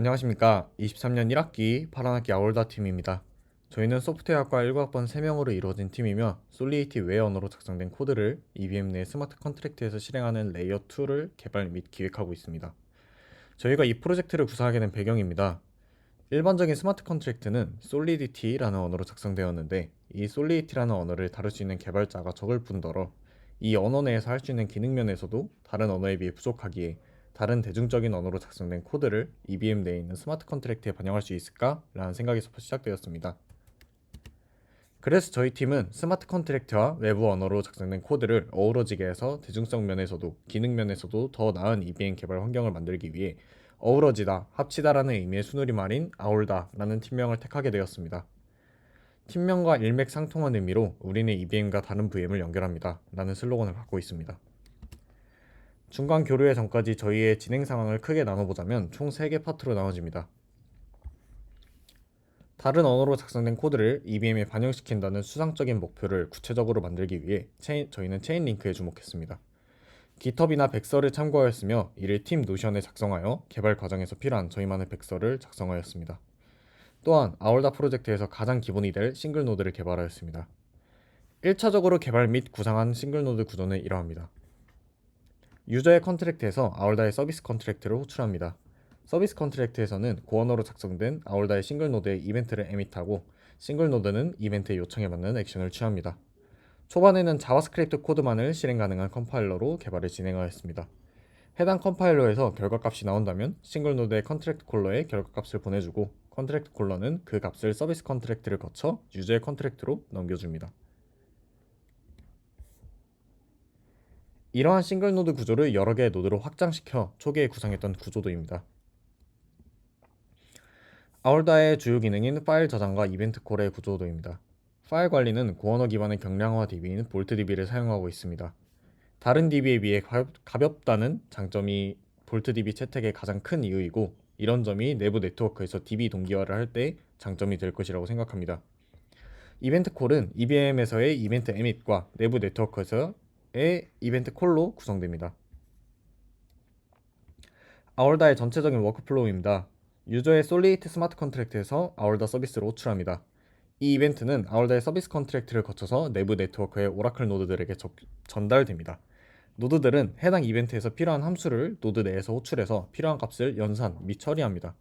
안녕하십니까. 23년 1학기 파란학기 아울다 팀입니다. 저희는 소프트웨어학과 1과학번 3명으로 이루어진 팀이며 솔리디티 외 언어로 작성된 코드를 EVM 내 스마트 컨트랙트에서 실행하는 레이어 2를 개발 및 기획하고 있습니다. 저희가 이 프로젝트를 구상하게 된 배경입니다. 일반적인 스마트 컨트랙트는 솔리디티라는 언어로 작성되었는데 이 솔리디티라는 언어를 다룰 수 있는 개발자가 적을 뿐더러 이 언어 내에서 할 수 있는 기능 면에서도 다른 언어에 비해 부족하기에 다른 대중적인 언어로 작성된 코드를 EVM 내에 있는 스마트 컨트랙트에 반영할 수 있을까 라는 생각에서 시작되었습니다. 그래서 저희 팀은 스마트 컨트랙트와 외부 언어로 작성된 코드를 어우러지게 해서 대중성 면에서도 기능 면에서도 더 나은 EVM 개발 환경을 만들기 위해 어우러지다, 합치다라는 의미의 순우리말인 아울다라는 팀명을 택하게 되었습니다. 팀명과 일맥상통한 의미로 우리는 EVM과 다른 VM을 연결합니다. 라는 슬로건을 갖고 있습니다. 중간 교류회 전까지 저희의 진행 상황을 크게 나눠보자면 총 3개 파트로 나눠집니다. 다른 언어로 작성된 코드를 EVM에 반영시킨다는 수상적인 목표를 구체적으로 만들기 위해 체인, 저희는 체인 링크에 주목했습니다. GitHub이나 백서를 참고하였으며 이를 팀 노션에 작성하여 개발 과정에서 필요한 저희만의 백서를 작성하였습니다. 또한 아울다 프로젝트에서 가장 기본이 될 싱글 노드를 개발하였습니다. 1차적으로 개발 및 구상한 싱글 노드 구조는 이러합니다. 유저의 컨트랙트에서 아울다의 서비스 컨트랙트를 호출합니다. 서비스 컨트랙트에서는 고언어로 작성된 아울다의 싱글 노드의 이벤트를 에밋하고 싱글 노드는 이벤트의 요청에 맞는 액션을 취합니다. 초반에는 자바스크립트 코드만을 실행 가능한 컴파일러로 개발을 진행하였습니다. 해당 컴파일러에서 결과값이 나온다면 싱글 노드의 컨트랙트 콜러에 결과값을 보내주고 컨트랙트 콜러는 그 값을 서비스 컨트랙트를 거쳐 유저의 컨트랙트로 넘겨줍니다. 이러한 싱글 노드 구조를 여러 개의 노드로 확장시켜 초기에 구상했던 구조도입니다. 아울다의 주요 기능인 파일 저장과 이벤트 콜의 구조도입니다. 파일 관리는 고언어 기반의 경량화 DB인 볼트 DB를 사용하고 있습니다. 다른 DB에 비해 가볍, 다는 장점이 볼트 DB 채택의 가장 큰 이유이고 이런 점이 내부 네트워크에서 DB 동기화를 할 때 장점이 될 것이라고 생각합니다. 이벤트 콜은 EVM에서의 이벤트 에밋과 내부 네트워크에서 의 이벤트 콜로 구성됩니다. 아울다의 전체적인 워크플로우입니다. 유저의 솔리트 스마트 컨트랙트에서 아울다 서비스를 호출합니다. 이 이벤트는 아울다의 서비스 컨트랙트를 거쳐서 내부 네트워크의 오라클 노드들에게 적, 전달됩니다. 노드들은 해당 이벤트에서 필요한 함수를 노드 내에서 호출해서 필요한 값을 연산 및 처리합니다.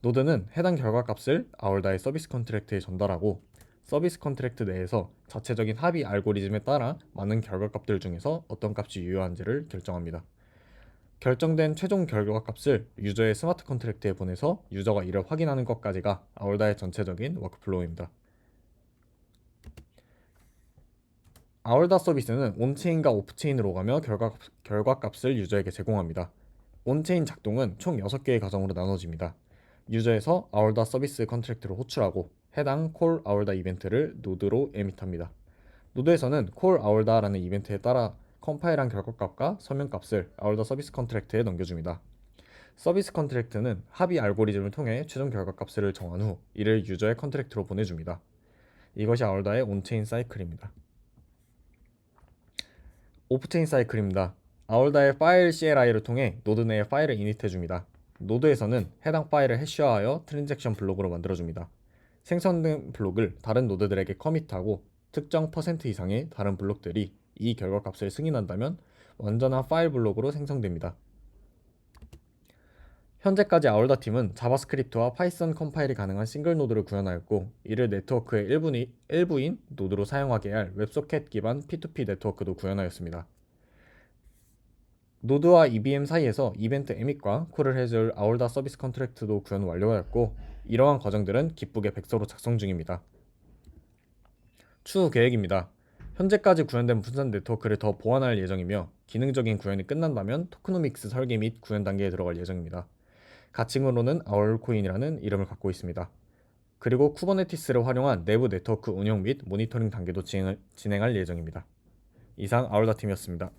노드는 해당 결과 값을 아울다의 서비스 컨트랙트에 전달하고 서비스 컨트랙트 내에서 자체적인 합의 알고리즘에 따라 많은 결과값들 중에서 어떤 값이 유효한지를 결정합니다. 결정된 최종 결과값을 유저의 스마트 컨트랙트에 보내서 유저가 이를 확인하는 것까지가 아울다의 전체적인 워크플로우입니다. 아울다 서비스는 온체인과 오프체인으로 가며 결과, 결과값을 유저에게 제공합니다. 온체인 작동은 총 6개의 과정으로 나눠집니다. 유저에서 아울다 서비스 컨트랙트를 호출하고 해당 콜 아울다 이벤트를 노드로 에밋합니다. 노드에서는 콜 아울다라는 이벤트에 따라 컴파일한 결과값과 서명값을 아울다 서비스 컨트랙트에 넘겨줍니다. 서비스 컨트랙트는 합의 알고리즘을 통해 최종 결과값을 정한 후 이를 유저의 컨트랙트로 보내줍니다. 이것이 아울다의 온체인 사이클입니다. 오프체인 사이클입니다. 아울다의 파일 CLI를 통해 노드 내에 파일을 이닛해줍니다. 노드에서는 해당 파일을 해시화하여 트랜잭션 블록으로 만들어줍니다. 생성된 블록을 다른 노드들에게 커밋하고 특정 퍼센트 이상의 다른 블록들이 이 결과값을 승인한다면 완전한 파일 블록으로 생성됩니다. 현재까지 아울다 팀은 자바스크립트와 파이썬 컴파일이 가능한 싱글 노드를 구현하였고 이를 네트워크의 일부인, 노드로 사용하게 할 웹소켓 기반 P2P 네트워크도 구현하였습니다. 노드와 EVM 사이에서 이벤트 에밋과 콜을 해줄 아울다 서비스 컨트랙트도 구현 완료하였고 이러한 과정들은 기쁘게 백서로 작성 중입니다. 추후 계획입니다. 현재까지 구현된 분산 네트워크를 더 보완할 예정이며 기능적인 구현이 끝난다면 토크노믹스 설계 및 구현 단계에 들어갈 예정입니다. 가칭으로는 아울코인이라는 이름을 갖고 있습니다. 그리고 쿠버네티스를 활용한 내부 네트워크 운영 및 모니터링 단계도 진행할 예정입니다. 이상 아울다 팀이었습니다.